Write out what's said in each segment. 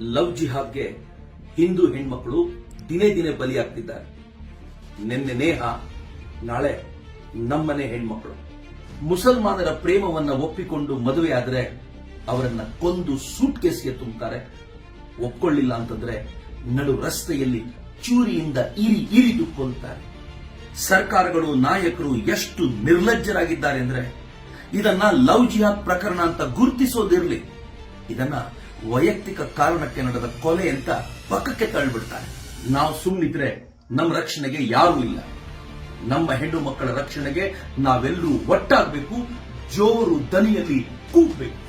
Love ಜಿಹಾದ್ಗೆ Hindu ಹೆಣ್ಮಕ್ಳು ದಿನೇ ದಿನೇ ಬಲಿಯಾಗ್ತಿದ್ದಾರೆ. ನಿನ್ನೆ ನೇಹ, ನಾಳೆ ನಮ್ಮನೆ ಹೆಣ್ಮಕ್ಳು. ಮುಸಲ್ಮಾನರ ಪ್ರೇಮವನ್ನ ಒಪ್ಪಿಕೊಂಡು ಮದುವೆಯಾದ್ರೆ ಅವರನ್ನ ಕೊಂದು ಸೂಟ್ ಕೇಸ್ಗೆ ತುಂಬುತ್ತಾರೆ ಒಪ್ಕೊಳ್ಳಿಲ್ಲ ಅಂತಂದ್ರೆ ನಡು ರಸ್ತೆಯಲ್ಲಿ ಚೂರಿಯಿಂದ ಇರಿ ಇರಿದು ಕೊಲ್ತಾರೆ ಸರ್ಕಾರಗಳು, ನಾಯಕರು ಎಷ್ಟು ನಿರ್ಲಜ್ಜರಾಗಿದ್ದಾರೆ ಅಂದ್ರೆ ಇದನ್ನ ಲವ್ ಜಿಹಾದ್ ಪ್ರಕರಣ ಅಂತ ಗುರುತಿಸೋದಿರಲಿ. ಇದನ್ನ ವೈಯಕ್ತಿಕ ಕಾರಣಕ್ಕೆ ನಡೆದ ಕೊಲೆ ಅಂತ ಪಕ್ಕಕ್ಕೆ ತಳ್ಳಿಬಿಡ್ತಾರೆ. ನಾವು ಸುಮ್ಮನಿದ್ರೆ ನಮ್ಮ ರಕ್ಷಣೆಗೆ ಯಾರೂ ಇಲ್ಲ. ನಮ್ಮ ಹೆಣ್ಣು ಮಕ್ಕಳ ರಕ್ಷಣೆಗೆ ನಾವೆಲ್ಲರೂ ಒಟ್ಟಾಗಬೇಕು, ಜೋರು ದನಿಯಲ್ಲಿ ಕೂಗ್ಬೇಕು.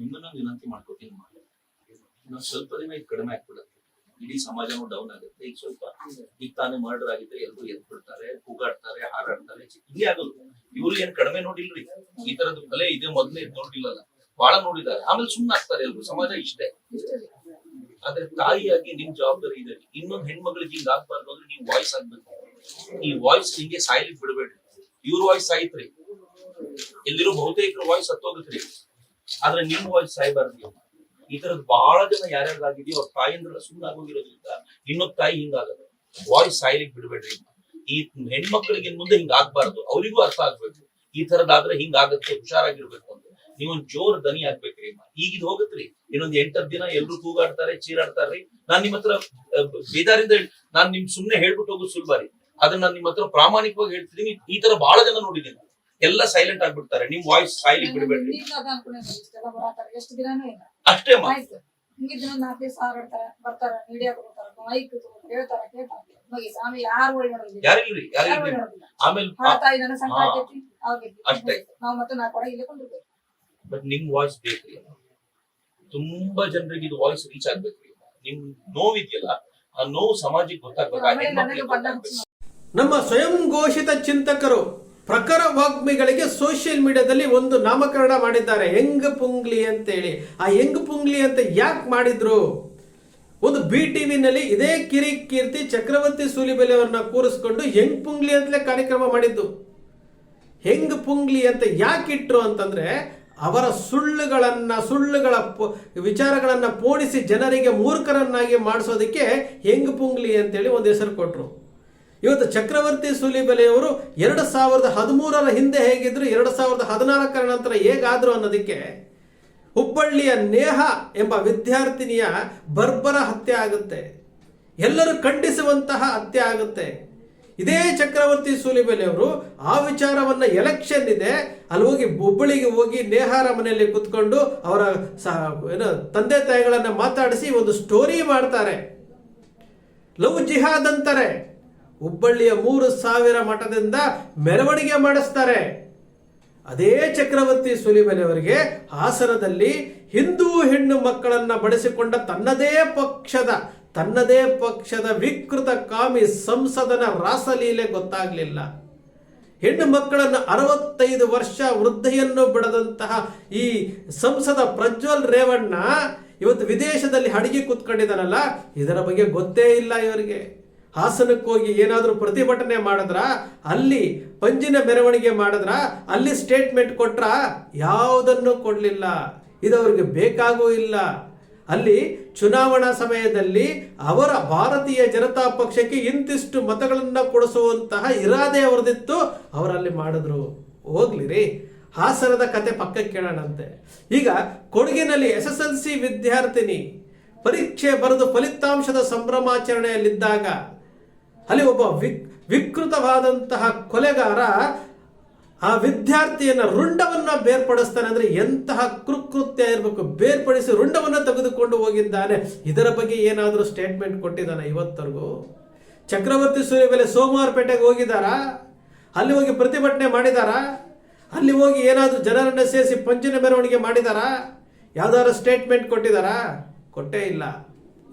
ನಿಮ್ಮನ್ನ ವಿನಂತಿ ಮಾಡ್ಕೋತೀನಿ ಸ್ವಲ್ಪ ದಿನ ಇದು ಕಡಿಮೆ ಆಗ್ಬಿಡುತ್ತೆ. ಇಡೀ ಸಮಾಜನೂ ಡೌನ್ ಆಗುತ್ತೆ. ಈಗ ಸ್ವಲ್ಪ ಈಗ ತಾನೇ ಮರ್ಡರ್ ಆಗಿದ್ರೆ ಎಲ್ಲರೂ ಎದ್ ಬಿಡ್ತಾರೆ ಕೂಗಾಡ್ತಾರೆ, ಹಾರಾಡ್ತಾರೆ. ಹಿಂಗೆ ಆಗೋದು. ಇವ್ರು ಏನ್ ಕಡಿಮೆ ನೋಡಿಲ್ರಿ? ಈ ತರದ್ದು ಕಲೆ ಇದೆ, ಮೊದಲೇ ಇದ್ ನೋಡಿಲ್ಲಲ್ಲ ಬಹಳ ನೋಡಿದ್ದಾರೆ. ಆಮೇಲೆ ಸುಮ್ಮನೆ ಆಗ್ತಾರೆ ಎಲ್ರು. ಸಮಾಜ ಇಷ್ಟೇ. ಆದ್ರೆ ತಾಯಿಯಾಗಿ ನಿಮ್ ಜವಾಬ್ದಾರಿ ಇದೆ. ಇನ್ನೊಂದ್ ಹೆಣ್ಮಗಳಿಗೆ ಹಿಂಗ್ ಆಗ್ಬಾರ್ದು ಅಂದ್ರೆ ನೀವು ವಾಯ್ಸ್ ಆಗ್ಬೇಕು ಈ ವಾಯ್ಸ್ ಹಿಂಗೆ ಸಾಯ್ಲಿಕ್ ಬಿಡಬೇಡ್ರಿ. ಇವ್ರ ವಾಯ್ಸ್ ಸಾಯ್ತ್ರಿ. ಎಲ್ಲಿರೋ ಬಹುತೇಕ ವಾಯ್ಸ್ ಹತ್ತೋಗತ್ರಿ. ಆದ್ರೆ ನಿಮ್ ವಾಯ್ಸ್ ಸಾಯ್ಬಾರ್ದು ಈ ತರದ್ ಬಹಳ ಜನ ಯಾರ್ಯಾರಿಗಾಗಿದೆಯೋ ಅವ್ರ ತಾಯಿಂದ್ರ ಸುಮ್ಮನೆ ಆಗೋಗಿರೋದ್ರಿಂದ ಇನ್ನೊಂದ್ ತಾಯಿ ಹಿಂಗಾಗತ್ತೆ ವಾಯ್ಸ್ ಸಾಯ್ಲಿಕ್ ಬಿಡಬೇಡ್ರಿ. ಈ ಹೆಣ್ಮಕ್ಳಿಗೆ ಮುಂದೆ ಹಿಂಗ ಆಗ್ಬಾರ್ದು. ಅವರಿಗೂ ಅರ್ಥ ಆಗ್ಬೇಕು. ಈ ತರದಾದ್ರೆ ಹಿಂಗಾಗತ್ತೆ ಹುಷಾರಾಗಿರ್ಬೇಕು. ನೀವೊಂದ್ ಜೋರ್ ದನಿ ಆಗ್ಬೇಕ್ರಿ ಈಗಿದ್ ಹೋಗತ್ರಿ. ಇನ್ನೊಂದ್ ಎಂಟದ್ ದಿನ ಎಲ್ರು ಕೂಗಾಡ್ತಾರೆ ಚೀರಾಡ್ತಾರ್ರಿ ನಾನ್ ನಿಮ್ ಹತ್ರ ಬೇದಾರಿಂದ ನಾನ್ ನಿಮ್ ಸುಮ್ನೆ ಹೇಳ್ಬಿಟ್ಟು ಹೋಗೋದು ಸುಲಭ ರೀ. ಅದನ್ನ ನಾನ್ ನಿಮ್ ಹತ್ರ ಪ್ರಾಮಾಣಿಕವಾಗಿ ಹೇಳ್ತೀನಿ. ಈ ತರ ಬಹಳ ಜನ ನೋಡಿದ್ದೀನಿ ಎಲ್ಲ ಸೈಲೆಂಟ್ ಆಗ್ಬಿಡ್ತಾರೆ. ನಿಮ್ ವಾಯ್ಸ್ ಸೈಲೆಂಟ್ ಬಿಡಬೇಡ್ರಿ. ಅಷ್ಟೇ ಯಾರಿಲ್ರಿ ಯಾರಿಲ್ರಿ ಆಮೇಲೆ ಅಷ್ಟೇ. ಬಟ್ ನಿಮ್ ವಾಯ್ಸ್ ಬೇಕ್ರಿ ತುಂಬಾ ಜನರಿಗೆ ಇದು ವಾಯ್ಸ್ ರೀಚ್ ಆಗ್ಬೇಕ್ರಿ ನಿಮ್ ನೋವಿದೆಯಲ್ಲ ಆ ನೋವು ಸಮಾಜಕ್ಕೆ ಗೊತ್ತಾಗ್ಬೇಕು ನಮ್ಮ ಸ್ವಯಂ ಘೋಷಿತ ಚಿಂತಕರು ಪ್ರಖರ ವಾಗ್ಮಿಗಳಿಗೆ ಸೋಷಿಯಲ್ ಮೀಡಿಯಾದಲ್ಲಿ ಒಂದು ನಾಮಕರಣ ಮಾಡಿದ್ದಾರೆ. ಹೆಂಗ್ ಪುಂಗ್ಲಿ ಅಂತೇಳಿ. ಆ ಹೆಂಗ್ ಪುಂಗ್ಲಿ ಅಂತ ಯಾಕೆ ಮಾಡಿದ್ರು? ಒಂದು ಬಿ ಟಿವಿನಲ್ಲಿ ಇದೇ ಕಿರಿ ಕೀರ್ತಿ ಚಕ್ರವರ್ತಿ ಸೂಲಿಬೆಲೆ ಅವ್ರನ್ನ ಕೂರಿಸ್ಕೊಂಡು ಹೆಂಗ್ ಪುಂಗ್ಲಿ ಅಂತಲೇ ಕಾರ್ಯಕ್ರಮ ಮಾಡಿದ್ದು? ಹೆಂಗ್ ಪುಂಗ್ಲಿ ಅಂತ ಯಾಕೆ ಇಟ್ರು ಅಂತಂದ್ರೆ ಅವರ ಸುಳ್ಳುಗಳನ್ನು, ಸುಳ್ಳುಗಳ ವಿಚಾರಗಳನ್ನು ಪೋಣಿಸಿ ಜನರಿಗೆ ಮೂರ್ಖರನ್ನಾಗಿ ಮಾಡಿಸೋದಕ್ಕೆ ಹೆಂಗ್ ಪುಂಗ್ಲಿ ಅಂತೇಳಿ ಒಂದು ಹೆಸರು ಕೊಟ್ಟರು ಇವತ್ತು ಚಕ್ರವರ್ತಿ ಸೂಲಿಬೆಲೆಯವರು ಎರಡು ಸಾವಿರದ ಹದಿಮೂರರ ಹಿಂದೆ ಹೇಗಿದ್ರು, ಎರಡು ಸಾವಿರದ ಹದಿನಾಲ್ಕರ ನಂತರ ಹೇಗಾದ್ರು ಅನ್ನೋದಕ್ಕೆ ಹುಬ್ಬಳ್ಳಿಯ ನೇಹ ಎಂಬ ವಿದ್ಯಾರ್ಥಿನಿಯ ಬರ್ಬರ ಹತ್ಯೆ ಆಗುತ್ತೆ. ಎಲ್ಲರೂ ಖಂಡಿಸುವಂತಹ ಹತ್ಯೆ ಆಗುತ್ತೆ. ಇದೇ ಚಕ್ರವರ್ತಿ ಸೂಲಿಬೆಲೆ ಅವರು ಆ ವಿಚಾರವನ್ನ ಎಲೆಕ್ಷನ್ ಇದೆ. ಅಲ್ಲಿ ಹೋಗಿ ಹುಬ್ಬಳ್ಳಿಗೆ ಹೋಗಿ ನೇಹಾರ ಮನೆಯಲ್ಲಿ ಕುತ್ಕೊಂಡು ಅವರ ಏನು, ತಂದೆ ತಾಯಿಗಳನ್ನ ಮಾತಾಡಿಸಿ ಒಂದು ಸ್ಟೋರಿ ಮಾಡ್ತಾರೆ. ಲವ್ ಜಿಹಾದ್ ಅಂತಾರೆ. ಹುಬ್ಬಳ್ಳಿಯ ಮೂರು ಸಾವಿರ ಮಠದಿಂದ ಮೆರವಣಿಗೆ ಮಾಡಿಸ್ತಾರೆ. ಅದೇ ಚಕ್ರವರ್ತಿ ಸುಲಿಬೆಲೆ ಅವರಿಗೆ ಹಾಸನದಲ್ಲಿ ಹಿಂದೂ ಹೆಣ್ಣು ಮಕ್ಕಳನ್ನ ಬಳಸಿಕೊಂಡ ತನ್ನದೇ ಪಕ್ಷದ ತನ್ನದೇ ಪಕ್ಷದ ವಿಕೃತ ಕಾಮಿ ಸಂಸದನ ರಾಸಲೀಲೆ ಗೊತ್ತಾಗಲಿಲ್ಲ. ಹೆಣ್ಣು ಮಕ್ಕಳನ್ನು ಅರವತ್ತೈದು ವರ್ಷ ವೃದ್ಧೆಯನ್ನು ಬಿಡದಂತಹ ಈ ಸಂಸದ ಪ್ರಜ್ವಲ್ ರೇವಣ್ಣ ಇವತ್ತು ವಿದೇಶದಲ್ಲಿ ಅಡಿಗೆ ಕೂತ್ಕೊಂಡಿದ್ದಾನಲ್ಲ, ಇದರ ಬಗ್ಗೆ ಗೊತ್ತೇ ಇಲ್ಲ ಇವರಿಗೆ. ಹಾಸನಕ್ಕೋಗಿ ಏನಾದರೂ ಪ್ರತಿಭಟನೆ ಮಾಡಿದ್ರ? ಅಲ್ಲಿ ಪಂಜಿನ ಮೆರವಣಿಗೆ ಮಾಡಿದ್ರ? ಅಲ್ಲಿ ಸ್ಟೇಟ್ಮೆಂಟ್ ಕೊಟ್ರ? ಯಾವುದನ್ನು ಕೊಡಲಿಲ್ಲ. ಇದು ಅವ್ರಿಗೆ ಬೇಕಾಗೂ ಇಲ್ಲ. ಅಲ್ಲಿ ಚುನಾವಣಾ ಸಮಯದಲ್ಲಿ ಅವರ ಭಾರತೀಯ ಜನತಾ ಪಕ್ಷಕ್ಕೆ ಇಂತಿಷ್ಟು ಮತಗಳನ್ನು ಕೊಡಿಸುವಂತಹ ಇರಾದೆ ಅವರದಿತ್ತು, ಅವರಲ್ಲಿ ಮಾಡಿದ್ರು. ಹೋಗ್ಲಿ ರೀ ಹಾಸನದ ಕತೆ ಪಕ್ಕಕ್ಕೆ ಕೇಳೋಣಂತೆ ಈಗ ಕೊಡಗಿನಲ್ಲಿ ಎಸ್ ಎಸ್ ಎಲ್ ಸಿ ವಿದ್ಯಾರ್ಥಿನಿ ಪರೀಕ್ಷೆ ಬರೆದು ಫಲಿತಾಂಶದ ಸಂಭ್ರಮಾಚರಣೆಯಲ್ಲಿದ್ದಾಗ ಅಲ್ಲಿ ಒಬ್ಬ ವಿಕ್ ವಿಕೃತವಾದಂತಹ ಕೊಲೆಗಾರ ಆ ವಿದ್ಯಾರ್ಥಿಯನ್ನ ರುಂಡವನ್ನ ಬೇರ್ಪಡಿಸ್ತಾನೆ ಅಂದ್ರೆ ಎಂತಹ ಕೃಕೃತ್ಯ ಇರಬೇಕು. ಬೇರ್ಪಡಿಸಿ ರುಂಡವನ್ನ ತೆಗೆದುಕೊಂಡು ಹೋಗಿದ್ದಾನೆ. ಇದರ ಬಗ್ಗೆ ಏನಾದರೂ ಸ್ಟೇಟ್ಮೆಂಟ್ ಕೊಟ್ಟಿದ್ದಾನೆ ಇವತ್ತರೆಗೂ? ಚಕ್ರವರ್ತಿ ಸೂರ್ಯಬೆಲೆ ಸೋಮವಾರಪೇಟೆಗೆ ಹೋಗಿದ್ದಾರಾ? ಅಲ್ಲಿ ಹೋಗಿ ಪ್ರತಿಭಟನೆ ಮಾಡಿದಾರಾ? ಅಲ್ಲಿ ಹೋಗಿ ಏನಾದರೂ ಜನರನ್ನ ಸೇರಿಸಿ ಪಂಚನ ಮೆರವಣಿಗೆ ಮಾಡಿದಾರಾ? ಯಾವ್ದಾದ್ರು ಸ್ಟೇಟ್ಮೆಂಟ್ ಕೊಟ್ಟಿದ್ದಾರಾ ಕೊಟ್ಟೇ ಇಲ್ಲ.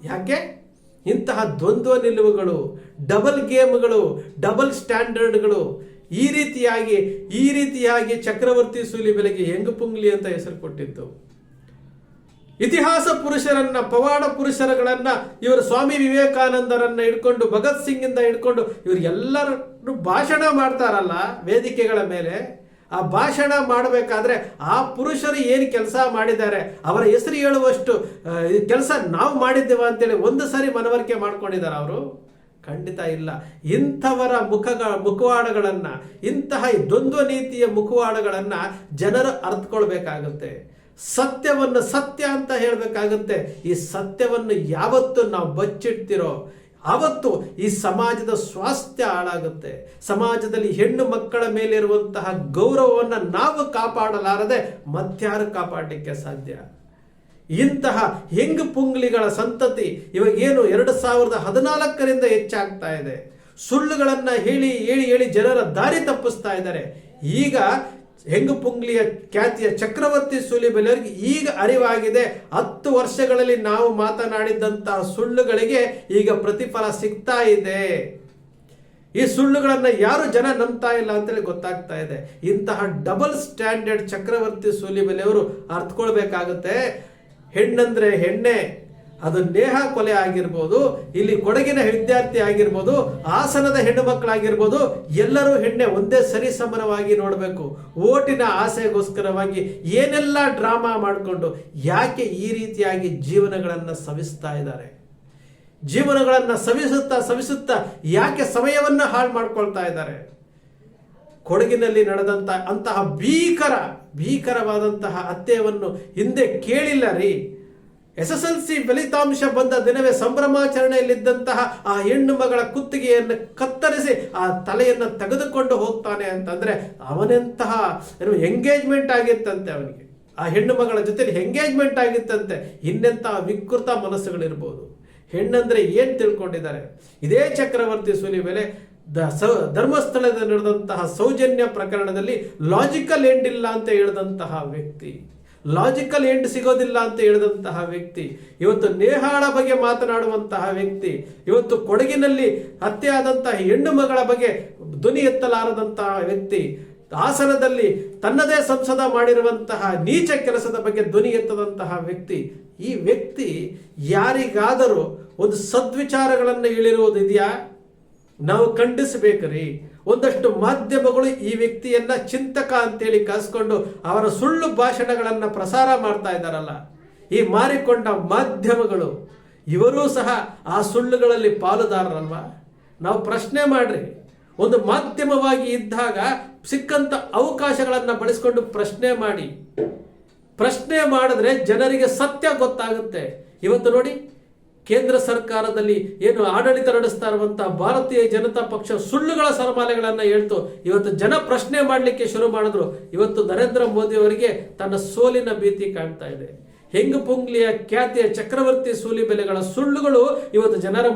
ಯಾಕೆ? ಇಂತಹ ದ್ವಂದ್ವ ನಿಲುವುಗಳು ಡಬಲ್ ಗೇಮ್ಗಳು ಡಬಲ್ ಸ್ಟ್ಯಾಂಡರ್ಡ್ಗಳು ಈ ರೀತಿಯಾಗಿ ಈ ರೀತಿಯಾಗಿ ಚಕ್ರವರ್ತಿ ಸೂಲಿಬೆಲೆಗೆ ಹೆಂಗ್ ಪುಂಗ್ಲಿ ಅಂತ ಹೆಸರು ಕೊಟ್ಟಿದ್ದು ಇತಿಹಾಸ ಪುರುಷರನ್ನ, ಪವಾಡ ಪುರುಷರಗಳನ್ನ, ಇವರು ಸ್ವಾಮಿ ವಿವೇಕಾನಂದರನ್ನ ಹಿಡ್ಕೊಂಡು, ಭಗತ್ ಸಿಂಗ್ ಇಂದ ಹಿಡ್ಕೊಂಡು, ಇವ್ರು ಎಲ್ಲರೂ ಭಾಷಣ ಮಾಡ್ತಾರಲ್ಲ ವೇದಿಕೆಗಳ ಮೇಲೆ. ಆ ಭಾಷಣ ಮಾಡಬೇಕಾದ್ರೆ ಆ ಪುರುಷರು ಏನು ಕೆಲಸ ಮಾಡಿದ್ದಾರೆ, ಅವರ ಹೆಸರು ಹೇಳುವಷ್ಟು ಕೆಲಸ ನಾವು ಮಾಡಿದ್ದೇವೆ ಅಂತೇಳಿ ಒಂದು ಸಾರಿ ಮನವರಿಕೆ ಮಾಡ್ಕೊಂಡಿದ್ದಾರೆ ಅವರು. ಖಂಡಿತ ಇಲ್ಲ. ಇಂಥವರ ಮುಖಗಳ ಮುಖವಾಡಗಳನ್ನು, ಇಂತಹ ದ್ವಂದ್ವ ನೀತಿಯ ಮುಖವಾಡಗಳನ್ನು ಜನರು ಅರ್ಥಕೊಳ್ಬೇಕಾಗುತ್ತೆ ಸತ್ಯವನ್ನು ಸತ್ಯ ಅಂತ ಹೇಳಬೇಕಾಗುತ್ತೆ. ಈ ಸತ್ಯವನ್ನು ಯಾವತ್ತು ನಾವು ಬಚ್ಚಿಡ್ತಿರೋ ಆವತ್ತು ಈ ಸಮಾಜದ ಸ್ವಾಸ್ಥ್ಯ ಹಾಳಾಗುತ್ತೆ. ಸಮಾಜದಲ್ಲಿ ಹೆಣ್ಣು ಮಕ್ಕಳ ಮೇಲಿರುವಂತಹ ಗೌರವವನ್ನು ನಾವು ಕಾಪಾಡಲಾರದೆ ಮತ್ಯಾರು ಕಾಪಾಡಲಿಕ್ಕೆ ಸಾಧ್ಯ. ಇಂತಹ ಹೆಂಗ್ ಪುಂಗ್ಲಿಗಳ ಸಂತತಿ ಇವಾಗೇನು ಎರಡು ಸಾವಿರದ ಹದಿನಾಲ್ಕರಿಂದ ಹೆಚ್ಚಾಗ್ತಾ ಇದೆ? ಸುಳ್ಳುಗಳನ್ನ ಹೇಳಿ ಹೇಳಿ ಹೇಳಿ ಜನರ ದಾರಿ ತಪ್ಪಿಸ್ತಾ ಇದ್ದಾರೆ. ಈಗ ಹೆಂಗು ಪುಂಗ್ಲಿಯ ಖ್ಯಾತಿಯ ಚಕ್ರವರ್ತಿ ಸೂಲಿಬೆಲೆಯವರಿಗೆ ಈಗ ಅರಿವಾಗಿದೆ. ಹತ್ತು ವರ್ಷಗಳಲ್ಲಿ ನಾವು ಮಾತನಾಡಿದಂತಹ ಸುಳ್ಳುಗಳಿಗೆ ಈಗ ಪ್ರತಿಫಲ ಸಿಗ್ತಾ ಇದೆ. ಈ ಸುಳ್ಳುಗಳನ್ನ ಯಾರು ಜನ ನಂಬ್ತಾ ಇಲ್ಲ ಅಂತೇಳಿ ಗೊತ್ತಾಗ್ತಾ ಇದೆ. ಇಂತಹ ಡಬಲ್ ಸ್ಟ್ಯಾಂಡರ್ಡ್ ಚಕ್ರವರ್ತಿ ಸೂಲಿಬೆಲೆಯವರು ಅರ್ಥಕೊಳ್ಬೇಕಾಗುತ್ತೆ ಹೆಣ್ಣಂದ್ರೆ ಹೆಣ್ಣೆ, ಅದು ನೇಹ ಕೊಲೆ ಆಗಿರ್ಬೋದು, ಇಲ್ಲಿ ಕೊಡಗಿನ ವಿದ್ಯಾರ್ಥಿ ಆಗಿರ್ಬೋದು, ಹಾಸನದ ಹೆಣ್ಣು ಮಕ್ಕಳಾಗಿರ್ಬೋದು, ಎಲ್ಲರೂ ಹೆಣ್ಣೆ ಒಂದೇ ಸರಿ ಸಮರವಾಗಿ ನೋಡಬೇಕು. ಓಟಿನ ಆಸೆಗೋಸ್ಕರವಾಗಿ ಏನೆಲ್ಲ ಡ್ರಾಮಾ ಮಾಡಿಕೊಂಡು ಯಾಕೆ ಈ ರೀತಿಯಾಗಿ ಜೀವನಗಳನ್ನು ಸವಿಸ್ತಾ ಇದ್ದಾರೆ? ಜೀವನಗಳನ್ನು ಸವಿಸುತ್ತಾ ಸವಿಸುತ್ತಾ ಯಾಕೆ ಸಮಯವನ್ನು ಹಾಳು ಮಾಡ್ಕೊಳ್ತಾ ಇದ್ದಾರೆ? ಕೊಡಗಿನಲ್ಲಿ ನಡೆದಂತ ಅಂತಹ ಭೀಕರ, ಭೀಕರವಾದಂತಹ ಹತ್ಯೆಯನ್ನು ಹಿಂದೆ ಕೇಳಿಲ್ಲ ರೀ ಎಸ್ ಎಸ್ ಎಲ್ ಸಿ ಫಲಿತಾಂಶ ಬಂದ ದಿನವೇ ಸಂಭ್ರಮಾಚರಣೆಯಲ್ಲಿದ್ದಂತಹ ಆ ಹೆಣ್ಣು ಮಗಳ ಕುತ್ತಿಗೆಯನ್ನು ಕತ್ತರಿಸಿ ಆ ತಲೆಯನ್ನು ತೆಗೆದುಕೊಂಡು ಹೋಗ್ತಾನೆ ಅಂತಂದ್ರೆ ಅವನೆಂತಹ ಏನು ಎಂಗೇಜ್ಮೆಂಟ್ ಆಗಿತ್ತಂತೆ ಅವನಿಗೆ. ಆ ಹೆಣ್ಣು ಮಗಳ ಜೊತೆಲಿ ಎಂಗೇಜ್ಮೆಂಟ್ ಆಗಿತ್ತಂತೆ. ಇನ್ನೆಂತಹ ವಿಕೃತ ಮನಸ್ಸುಗಳಿರ್ಬೋದು. ಹೆಣ್ಣಂದ್ರೆ ಏನ್ ತಿಳ್ಕೊಂಡಿದ್ದಾರೆ? ಇದೇ ಚಕ್ರವರ್ತಿ ಸುಲಿ ಮೇಲೆ ದ ಸ- ಧರ್ಮಸ್ಥಳದಲ್ಲಿ ನಡೆದಂತಹ ಸೌಜನ್ಯ ಪ್ರಕರಣದಲ್ಲಿ ಲಾಜಿಕಲ್ ಎಂಡ್ ಇಲ್ಲ ಅಂತ ಹೇಳಿದಂತಹ ವ್ಯಕ್ತಿ. ಲಾಜಿಕಲ್ ಎಂಡ್ ಸಿಗೋದಿಲ್ಲ ಅಂತ ಹೇಳಿದಂತಹ ವ್ಯಕ್ತಿ. ಇವತ್ತು ನೇಹಾಳ ಬಗ್ಗೆ ಮಾತನಾಡುವಂತಹ ವ್ಯಕ್ತಿ. ಇವತ್ತು ಕೊಡಗಿನಲ್ಲಿ ಹತ್ಯೆ ಆದಂತಹ ಹೆಣ್ಣು ಮಗಳ ಬಗ್ಗೆ ಧ್ವನಿ ಎತ್ತಲಾರದಂತಹ ವ್ಯಕ್ತಿ. ಹಾಸನದಲ್ಲಿ ತನ್ನದೇ ಸಂಸದ ಮಾಡಿರುವಂತಹ ನೀಚ ಕೆಲಸದ ಬಗ್ಗೆ ಧ್ವನಿ ಎತ್ತದಂತಹ ವ್ಯಕ್ತಿ. ಈ ವ್ಯಕ್ತಿ ಯಾರಿಗಾದರೂ ಒಂದು ಸದ್ವಿಚಾರಗಳನ್ನು ಹೇಳಿರುವುದು ಇದೆಯಾ ನಾವು ಖಂಡಿಸಬೇಕ್ರಿ. ಒಂದಷ್ಟು ಮಾಧ್ಯಮಗಳು ಈ ವ್ಯಕ್ತಿಯನ್ನ ಚಿಂತಕ ಅಂತೇಳಿ ಕರೆಸ್ಕೊಂಡು ಅವರ ಸುಳ್ಳು ಭಾಷಣಗಳನ್ನ ಪ್ರಸಾರ ಮಾಡ್ತಾ ಇದ್ದಾರಲ್ಲ. ಈ ಮಾರಿಕೊಂಡ ಮಾಧ್ಯಮಗಳು, ಇವರೂ ಸಹ ಆ ಸುಳ್ಳುಗಳಲ್ಲಿ ಪಾಲುದಾರರಲ್ವಾ? ನಾವು ಪ್ರಶ್ನೆ ಮಾಡ್ರಿ. ಒಂದು ಮಾಧ್ಯಮವಾಗಿ ಇದ್ದಾಗ ಸಿಕ್ಕಂತ ಅವಕಾಶಗಳನ್ನ ಬಳಸಿಕೊಂಡು ಪ್ರಶ್ನೆ ಮಾಡಿ. ಪ್ರಶ್ನೆ ಮಾಡಿದ್ರೆ ಜನರಿಗೆ ಸತ್ಯ ಗೊತ್ತಾಗುತ್ತೆ. ಇವತ್ತು ನೋಡಿ ಕೇಂದ್ರ ಸರ್ಕಾರದಲ್ಲಿ ಏನು ಆಡಳಿತ ನಡೆಸ್ತಾ ಇರುವಂತಹ ಭಾರತೀಯ ಜನತಾ ಪಕ್ಷ ಸುಳ್ಳುಗಳ ಸರಮಾಲೆಗಳನ್ನು ಹೇಳ್ತು. ಇವತ್ತು ಜನ ಪ್ರಶ್ನೆ ಮಾಡಲಿಕ್ಕೆ ಶುರು ಮಾಡಿದ್ರು. ಇವತ್ತು ನರೇಂದ್ರ ಮೋದಿ ಅವರಿಗೆ ತನ್ನ ಸೋಲಿನ ಭೀತಿ ಕಾಣ್ತಾ ಇದೆ. ಹೆಂಗ್ ಪುಂಗ್ಲಿಯ ಖ್ಯಾತಿಯ ಚಕ್ರವರ್ತಿ ಸೂಲಿ ಬೆಲೆಗಳ ಸುಳ್ಳುಗಳು ಇವತ್ತು ಜನರ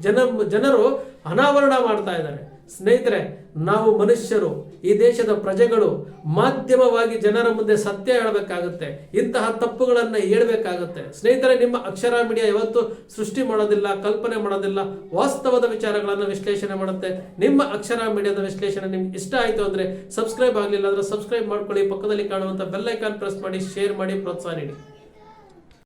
ಜನ ಜನರು ಅನಾವರಣ ಮಾಡ್ತಾ ಇದ್ದಾರೆ. ಸ್ನೇಹಿತರೆ, ನಾವು ಮನುಷ್ಯರು ಈ ದೇಶದ ಪ್ರಜೆಗಳು ಮಾಧ್ಯಮವಾಗಿ ಜನರ ಮುಂದೆ ಸತ್ಯ ಹೇಳಬೇಕಾಗುತ್ತೆ, ಇಂತಹ ತಪ್ಪುಗಳನ್ನು ಹೇಳಬೇಕಾಗುತ್ತೆ. ಸ್ನೇಹಿತರೆ, ನಿಮ್ಮ ಅಕ್ಷರ ಮೀಡಿಯಾ ಯಾವತ್ತೂ ಸೃಷ್ಟಿ ಮಾಡೋದಿಲ್ಲ, ಕಲ್ಪನೆ ಮಾಡೋದಿಲ್ಲ, ವಾಸ್ತವದ ವಿಚಾರಗಳನ್ನು ವಿಶ್ಲೇಷಣೆ ಮಾಡುತ್ತೆ. ನಿಮ್ಮ ಅಕ್ಷರ ಮೀಡಿಯಾದ ವಿಶ್ಲೇಷಣೆ ನಿಮ್ಗೆ ಇಷ್ಟ ಆಯಿತು ಅಂದರೆ ಸಬ್ಸ್ಕ್ರೈಬ್ ಆಗಲಿಲ್ಲ ಅಂದರೆ ಸಬ್ಸ್ಕ್ರೈಬ್ ಮಾಡ್ಕೊಳ್ಳಿ. ಪಕ್ಕದಲ್ಲಿ ಕಾಣುವಂಥ ಬೆಲ್ಲೈಕಾನ್ ಪ್ರೆಸ್ ಮಾಡಿ, ಶೇರ್ ಮಾಡಿ, ಪ್ರೋತ್ಸಾಹ ನೀಡಿ.